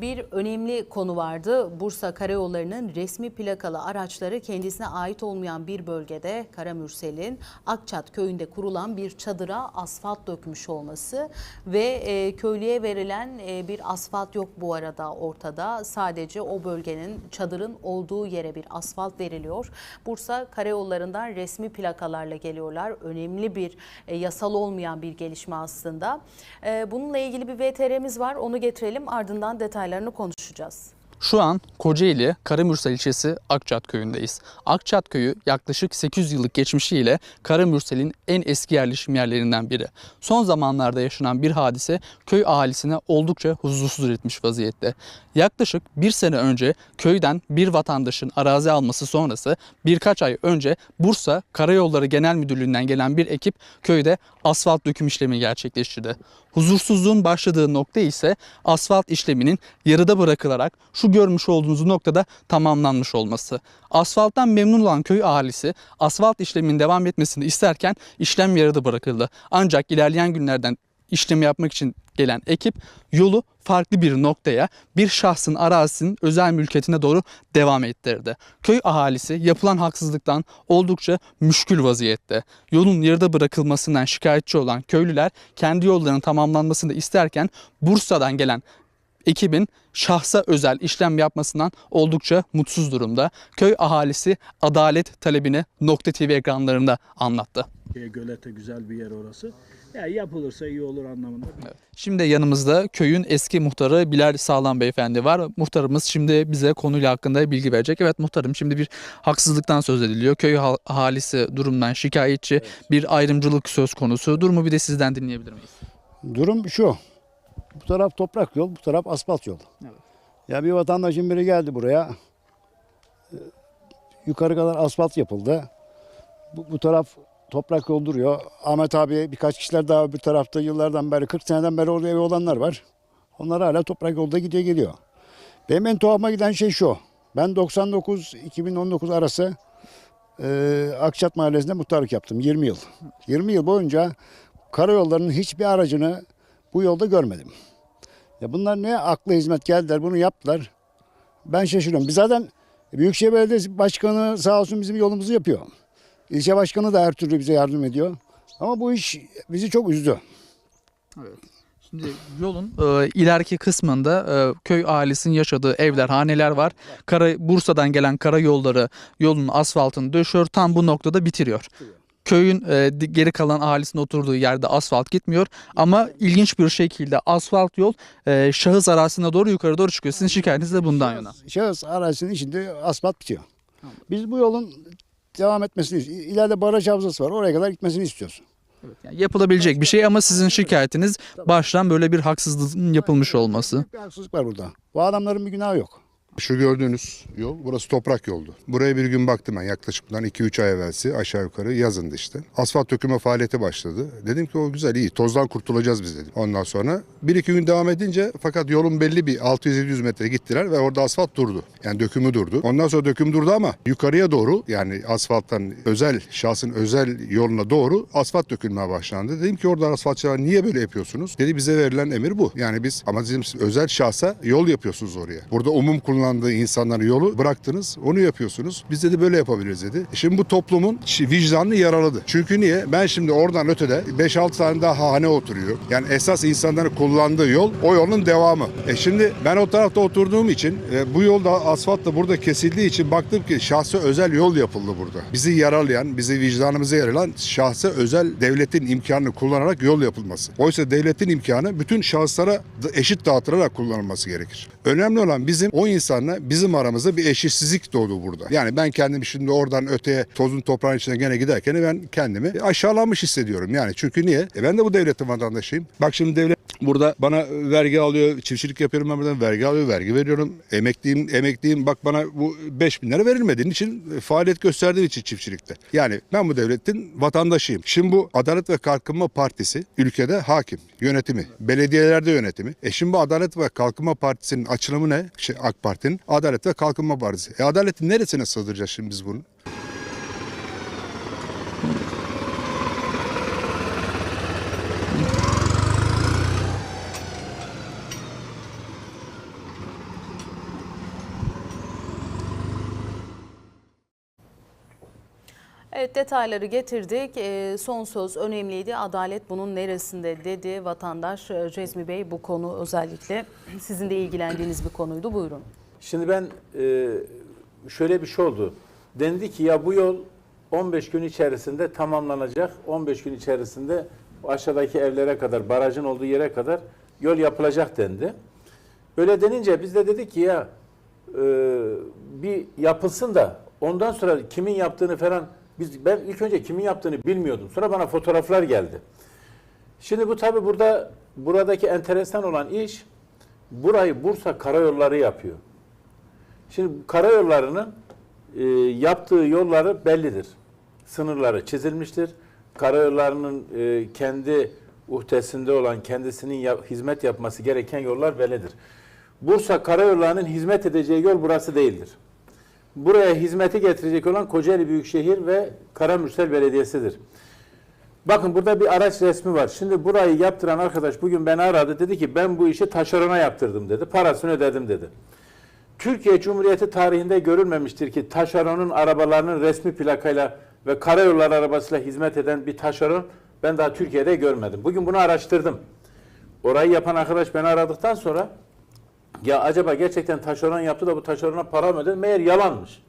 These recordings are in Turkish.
Bir önemli konu vardı. Bursa Karayolları'nın resmi plakalı araçları kendisine ait olmayan bir bölgede Karamürsel'in Akçat köyünde kurulan bir çadıra asfalt dökmüş olması ve e, köylüye verilen e, bir asfalt yok bu arada ortada. Sadece o bölgenin çadırın olduğu yere bir asfalt veriliyor. Bursa Karayolları'ndan resmi plakalarla geliyorlar. Önemli bir e, yasal olmayan bir gelişme aslında. E, bununla ilgili bir VTR'miz var. Onu getirelim ardından detaylarını konuşacağız. Şu an Kocaeli Karamürsel ilçesi Akçat köyündeyiz. Akçat köyü yaklaşık 800 yıllık geçmişiyle Karamürsel'in en eski yerleşim yerlerinden biri. Son zamanlarda yaşanan bir hadise köy ahalisine oldukça huzursuz etmiş vaziyette. Yaklaşık bir sene önce köyden bir vatandaşın arazi alması sonrası birkaç ay önce Bursa Karayolları Genel Müdürlüğü'nden gelen bir ekip köyde asfalt döküm işlemi gerçekleştirdi. Huzursuzluğun başladığı nokta ise asfalt işleminin yarıda bırakılarak şu görmüş olduğunuz noktada tamamlanmış olması. Asfalttan memnun olan köy ahalisi asfalt işleminin devam etmesini isterken işlem yarıda bırakıldı. Ancak ilerleyen günlerden işlemi yapmak için gelen ekip yolu farklı bir noktaya bir şahsın arazisinin özel mülkiyetine doğru devam ettirdi. Köy ahalisi yapılan haksızlıktan oldukça müşkül vaziyette. Yolun yarıda bırakılmasından şikayetçi olan köylüler kendi yollarının tamamlanmasını isterken Bursa'dan gelen ekibin şahsa özel işlem yapmasından oldukça mutsuz durumda. Köy ahalisi adalet talebini Nokta TV ekranlarında anlattı. Gölete güzel bir yer orası. Ya yapılırsa iyi olur anlamında. Şimdi yanımızda köyün eski muhtarı Bilal Sağlam Beyefendi var. Muhtarımız şimdi bize konuyla hakkında bilgi verecek. Evet muhtarım şimdi bir haksızlıktan söz ediliyor. Köy ha- ahalisi durumdan şikayetçi bir ayrımcılık söz konusu. Durumu bir de sizden dinleyebilir miyiz? Durum şu. Bu taraf toprak yol, bu taraf asfalt yol. Evet. Ya bir vatandaşın biri geldi buraya. Ee, Yukarı kadar asfalt yapıldı. Bu, bu taraf toprak yol duruyor. Ahmet abi birkaç kişiler daha bir tarafta yıllardan beri 40 seneden beri orada evi olanlar var. Onlar hala toprak yolda gidiyor geliyor. Benim en tuhafıma giden şey şu. Ben 99-2019 arası e, Akçat Mahallesi'nde muhtarlık yaptım 20 yıl. 20 yıl boyunca karayollarının hiçbir aracını bu yolda görmedim. Ya bunlar ne akla hizmet geldiler bunu yaptılar. Ben şaşırıyorum. Biz zaten Büyükşehir Belediyesi Başkanı sağ olsun bizim yolumuzu yapıyor. İlçe Başkanı da her türlü bize yardım ediyor. Ama bu iş bizi çok üzdü. Şimdi yolun e, ileriki kısmında e, köy ailesinin yaşadığı evler, haneler var. Kara, Bursa'dan gelen karayolları yolun asfaltını döşüyor. Tam bu noktada bitiriyor. Köyün e, geri kalan ahalisinin oturduğu yerde asfalt gitmiyor. Ama ilginç bir şekilde asfalt yol e, şahıs arazisine doğru yukarı doğru çıkıyor. Sizin şikayetiniz de bundan yana. Şahıs arazisinin içinde asfalt bitiyor. Biz bu yolun devam etmesini istiyoruz. İleride baraj havzası var. Oraya kadar gitmesini istiyoruz. Yani yapılabilecek bir şey ama sizin şikayetiniz baştan böyle bir haksızlığın yapılmış olması. Bir haksızlık var burada. Bu adamların bir günahı yok. Şu gördüğünüz yol burası toprak yoldu. Buraya bir gün baktım ben yaklaşık bundan 2-3 ay evvelsi aşağı yukarı yazındı işte. Asfalt döküme faaliyeti başladı. Dedim ki o güzel iyi tozdan kurtulacağız biz dedim. Ondan sonra bir iki gün devam edince fakat yolun belli bir 600-700 metre gittiler ve orada asfalt durdu. Yani dökümü durdu. Ondan sonra döküm durdu ama yukarıya doğru yani asfalttan özel şahsın özel yoluna doğru asfalt dökülmeye başlandı. Dedim ki orada asfaltçılar niye böyle yapıyorsunuz? Dedi bize verilen emir bu. Yani biz ama siz özel şahsa yol yapıyorsunuz oraya. Burada umum kullandığı insanların yolu bıraktınız. Onu yapıyorsunuz. Biz dedi böyle yapabiliriz dedi. E Şimdi bu toplumun vicdanını yaraladı. Çünkü niye? Ben şimdi oradan ötede 5-6 tane daha hane oturuyor. Yani esas insanların kullandığı yol o yolun devamı. E şimdi ben o tarafta oturduğum için e, bu yolda asfaltla burada kesildiği için baktım ki şahsa özel yol yapıldı burada. Bizi yaralayan, bizi vicdanımızı yaralayan şahsa özel devletin imkanını kullanarak yol yapılması. Oysa devletin imkanı bütün şahıslara da- eşit dağıtılarak kullanılması gerekir. Önemli olan bizim o insanla bizim aramızda bir eşitsizlik doğdu burada. Yani ben kendim şimdi oradan öteye tozun toprağın içine gene giderken ben kendimi aşağılanmış hissediyorum. Yani çünkü niye? E ben de bu devletin vatandaşıyım. Bak şimdi devlet burada bana vergi alıyor, çiftçilik yapıyorum ben buradan vergi alıyor, vergi veriyorum. Emekliyim, emekliyim bak bana bu 5 bin lira verilmediğin için faaliyet gösterdiğim için çiftçilikte. Yani ben bu devletin vatandaşıyım. Şimdi bu Adalet ve Kalkınma Partisi ülkede hakim, yönetimi, belediyelerde yönetimi. E şimdi bu Adalet ve Kalkınma Partisi'nin açılımı ne? Şey, AK Parti'nin Adalet ve Kalkınma Partisi. E adaletin neresine sığdıracağız şimdi biz bunu? Evet detayları getirdik. E, son söz önemliydi. Adalet bunun neresinde dedi vatandaş e, Cezmi Bey. Bu konu özellikle sizin de ilgilendiğiniz bir konuydu. Buyurun. Şimdi ben e, şöyle bir şey oldu. Dendi ki ya bu yol 15 gün içerisinde tamamlanacak. 15 gün içerisinde aşağıdaki evlere kadar, barajın olduğu yere kadar yol yapılacak dendi. Öyle denince biz de dedik ki ya e, bir yapılsın da ondan sonra kimin yaptığını falan biz ben ilk önce kimin yaptığını bilmiyordum. Sonra bana fotoğraflar geldi. Şimdi bu tabi burada buradaki enteresan olan iş burayı Bursa Karayolları yapıyor. Şimdi karayollarının e, yaptığı yolları bellidir. Sınırları çizilmiştir. Karayollarının e, kendi uhdesinde olan, kendisinin ya- hizmet yapması gereken yollar bellidir. Bursa Karayolları'nın hizmet edeceği yol burası değildir. Buraya hizmeti getirecek olan Kocaeli Büyükşehir ve Karamürsel Belediyesi'dir. Bakın burada bir araç resmi var. Şimdi burayı yaptıran arkadaş bugün beni aradı. Dedi ki ben bu işi taşerona yaptırdım dedi. Parasını ödedim dedi. Türkiye Cumhuriyeti tarihinde görülmemiştir ki taşeronun arabalarının resmi plakayla ve karayolları arabasıyla hizmet eden bir taşeron ben daha Türkiye'de görmedim. Bugün bunu araştırdım. Orayı yapan arkadaş beni aradıktan sonra ya acaba gerçekten taşeron yaptı da bu taşerona para mı ödedi? Meğer yalanmış.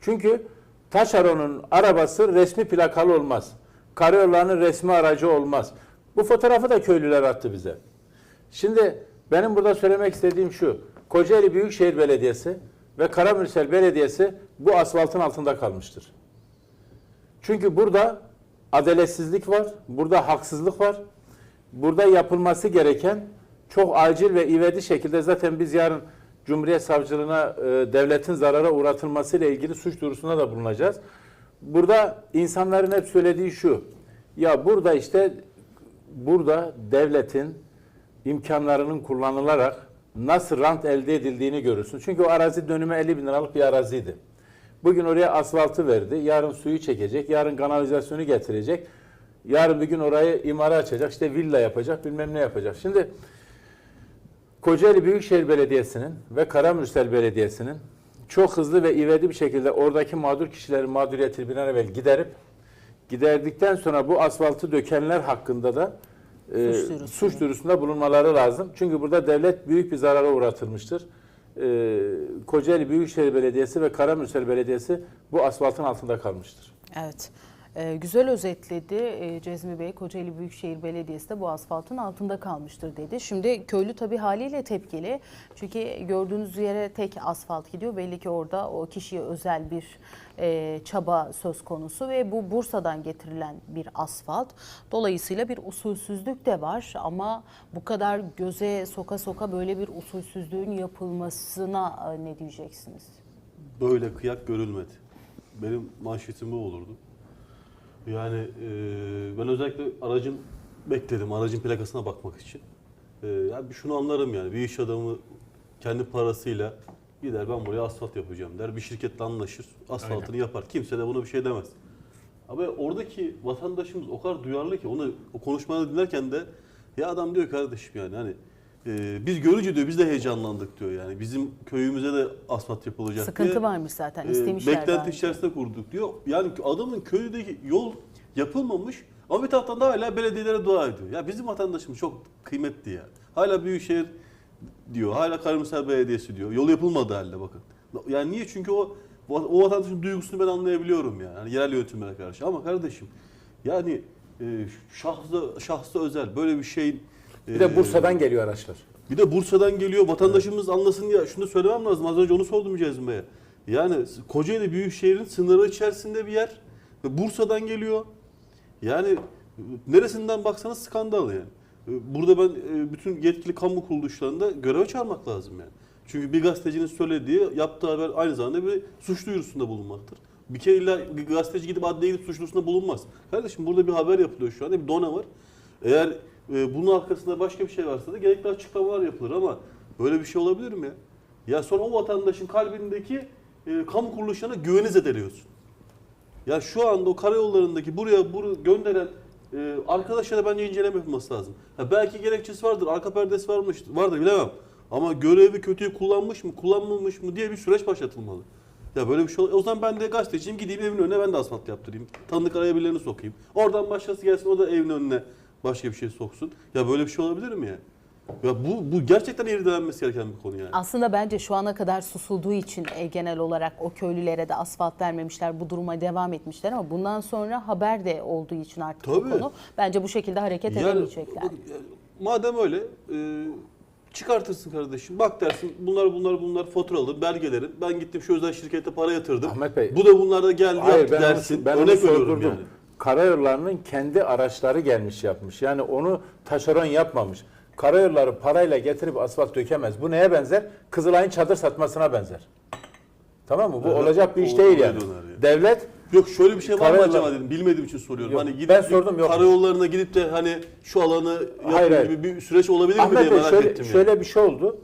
Çünkü taşeronun arabası resmi plakalı olmaz. Karayollarının resmi aracı olmaz. Bu fotoğrafı da köylüler attı bize. Şimdi benim burada söylemek istediğim şu. Kocaeli Büyükşehir Belediyesi ve Karamürsel Belediyesi bu asfaltın altında kalmıştır. Çünkü burada adaletsizlik var, burada haksızlık var. Burada yapılması gereken çok acil ve ivedi şekilde zaten biz yarın Cumhuriyet Savcılığına e, devletin zarara uğratılması ile ilgili suç duyurusunda da bulunacağız. Burada insanların hep söylediği şu. Ya burada işte burada devletin imkanlarının kullanılarak nasıl rant elde edildiğini görürsün. Çünkü o arazi dönümü 50 bin liralık bir araziydi. Bugün oraya asfaltı verdi. Yarın suyu çekecek. Yarın kanalizasyonu getirecek. Yarın bir gün orayı imara açacak. işte villa yapacak. Bilmem ne yapacak. Şimdi Kocaeli Büyükşehir Belediyesi'nin ve Karamürsel Belediyesi'nin çok hızlı ve ivedi bir şekilde oradaki mağdur kişilerin mağduriyetini bir an evvel giderip giderdikten sonra bu asfaltı dökenler hakkında da e, Suç duyurusunda. suç duyurusunda bulunmaları lazım. Çünkü burada devlet büyük bir zarara uğratılmıştır. E, Kocaeli Büyükşehir Belediyesi ve Karamürsel Belediyesi bu asfaltın altında kalmıştır. Evet. Ee, güzel özetledi Ee, Cezmi Bey. Kocaeli Büyükşehir Belediyesi de bu asfaltın altında kalmıştır dedi. Şimdi köylü tabii haliyle tepkili. Çünkü gördüğünüz yere tek asfalt gidiyor. Belli ki orada o kişiye özel bir e, çaba söz konusu ve bu Bursa'dan getirilen bir asfalt. Dolayısıyla bir usulsüzlük de var ama bu kadar göze soka soka böyle bir usulsüzlüğün yapılmasına e, ne diyeceksiniz? böyle kıyak görülmedi. Benim manşetim bu olurdu. Yani e, ben özellikle aracın bekledim, aracın plakasına bakmak için. E, yani bir şunu anlarım yani, bir iş adamı kendi parasıyla gider ben buraya asfalt yapacağım der. Bir şirketle anlaşır, asfaltını yapar. Kimse de buna bir şey demez. Ama oradaki vatandaşımız o kadar duyarlı ki onu o konuşmaları dinlerken de ya adam diyor kardeşim yani hani e, biz görünce diyor biz de heyecanlandık diyor yani bizim köyümüze de asfalt yapılacak Sıkıntı diye. varmış zaten E, istemişler. daha beklenti içerisinde kurduk diyor. Yani adamın köydeki yol yapılmamış ama bir taraftan da hala belediyelere dua ediyor. Ya bizim vatandaşımız çok kıymetli ya. Hala Büyükşehir diyor, hala Karamürsel Belediyesi diyor. Yol yapılmadı halde bakın. Yani niye? Çünkü o o vatandaşın duygusunu ben anlayabiliyorum yani. yani yerel yönetimlere karşı. Ama kardeşim yani e, şahsa, şahsa özel böyle bir şeyin Bir de e, Bursa'dan geliyor araçlar. bir de Bursa'dan geliyor. Vatandaşımız anlasın ya. Şunu da söylemem lazım. Az önce onu sordum Cezmi Bey'e. Yani Kocaeli Büyükşehir'in sınırı içerisinde bir yer. Ve Bursa'dan geliyor. Yani neresinden baksanız skandal yani. Burada ben e, bütün yetkili kamu kuruluşlarında göreve çağırmak lazım yani. Çünkü bir gazetecinin söylediği, yaptığı haber aynı zamanda bir suç duyurusunda bulunmaktır. Bir kere illa gazeteci gidip adliye gidip suç duyurusunda bulunmaz. Kardeşim burada bir haber yapılıyor şu anda, bir dona var. Eğer e, bunun arkasında başka bir şey varsa da gerekli açıklamalar yapılır ama böyle bir şey olabilir mi ya? Sonra o vatandaşın kalbindeki e, kamu kuruluşlarına güveni zedeliyorsun. Ya şu anda o karayollarındaki buraya bunu gönderen e, arkadaşlara bence inceleme yapılması lazım. Ha, belki gerekçesi vardır, arka perdesi varmış, vardır bilemem. Ama görevi kötüyü kullanmış mı, kullanmamış mı diye bir süreç başlatılmalı. Ya böyle bir şey O zaman ben de gazeteciyim gideyim evin önüne ben de asfalt yaptırayım. Tanıdık araya birilerini sokayım. Oradan başkası gelsin o da evin önüne başka bir şey soksun. Ya böyle bir şey olabilir mi ya? Ya bu bu gerçekten irdelenmesi gereken bir konu yani. Aslında bence şu ana kadar susulduğu için e, genel olarak o köylülere de asfalt vermemişler, bu duruma devam etmişler ama bundan sonra haber de olduğu için artık bu Tabii. konu bence bu şekilde hareket edemeyecekler. madem öyle e, çıkartırsın kardeşim. Bak dersin bunlar bunlar bunlar faturalı belgelerin. Ben gittim şu özel şirkete para yatırdım. Ahmet Bey. Bu da bunlar da geldi Hayır yaptı ben dersin. onu, ben onu Örnek veriyorum sordurdum. yani. Karayollarının kendi araçları gelmiş yapmış. Yani onu taşeron yapmamış. Karayolları parayla getirip asfalt dökemez. Bu neye benzer? Kızılay'ın çadır satmasına benzer. Tamam mı? Bu Evet, olacak bir iş o- değil yani. döner yani. Devlet Yok şöyle bir şey var mı Karayollar- acaba dedim. Bilmediğim için soruyorum. Yok, Hani gidip ben sordum, yok. karayollarına gidip de hani şu alanı yapın Hayır, hayır. gibi bir süreç olabilir mi Ahmet diye Bey merak şöyle, ettim. yani. şöyle bir şey oldu.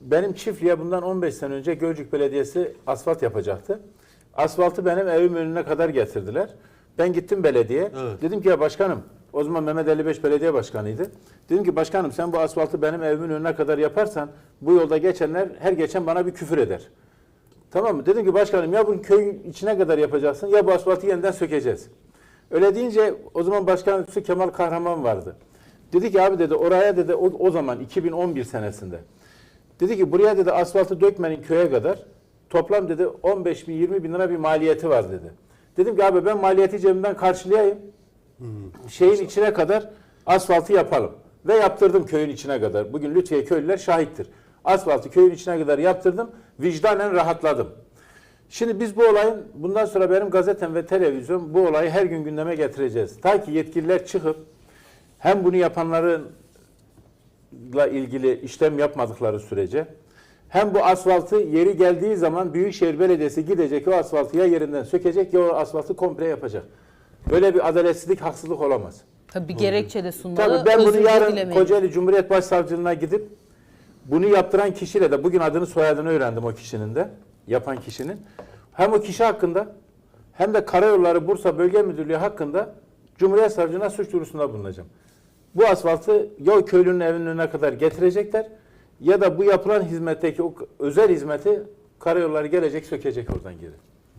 Benim çiftliğe bundan 15 sene önce Gölcük Belediyesi asfalt yapacaktı. Asfaltı benim evim önüne kadar getirdiler. Ben gittim belediye. Evet. Dedim ki ya başkanım, o zaman Mehmet 55 belediye başkanıydı. Dedim ki başkanım sen bu asfaltı benim evimin önüne kadar yaparsan bu yolda geçenler her geçen bana bir küfür eder. Tamam mı? Dedim ki başkanım ya bunu köyün içine kadar yapacaksın ya bu asfaltı yeniden sökeceğiz. Öyle deyince o zaman başkan yardımcısı Kemal Kahraman vardı. Dedi ki abi dedi oraya dedi o, o zaman 2011 senesinde. Dedi ki buraya dedi asfaltı dökmenin köye kadar toplam dedi 15 bin 20 bin lira bir maliyeti var dedi. Dedim ki abi ben maliyeti cebimden karşılayayım. Şeyin içine kadar asfaltı yapalım. Ve yaptırdım köyün içine kadar. Bugün Lütfiye köylüler şahittir. Asfaltı köyün içine kadar yaptırdım. Vicdanen rahatladım. Şimdi biz bu olayın bundan sonra benim gazetem ve televizyon bu olayı her gün gündeme getireceğiz. Ta ki yetkililer çıkıp hem bunu yapanlarla ilgili işlem yapmadıkları sürece hem bu asfaltı yeri geldiği zaman Büyükşehir Belediyesi gidecek o asfaltı ya yerinden sökecek ya o asfaltı komple yapacak. Böyle bir adaletsizlik, haksızlık olamaz. Tabii bir gerekçe de sunmalı. Tabii ben bunu özür de yarın dilemeli. Kocaeli Cumhuriyet Başsavcılığına gidip bunu yaptıran kişiyle de bugün adını soyadını öğrendim o kişinin de yapan kişinin. Hem o kişi hakkında hem de Karayolları Bursa Bölge Müdürlüğü hakkında Cumhuriyet Savcılığına suç duyurusunda bulunacağım. Bu asfaltı o köylünün evinin önüne kadar getirecekler ya da bu yapılan hizmetteki o özel hizmeti karayolları gelecek sökecek oradan geri.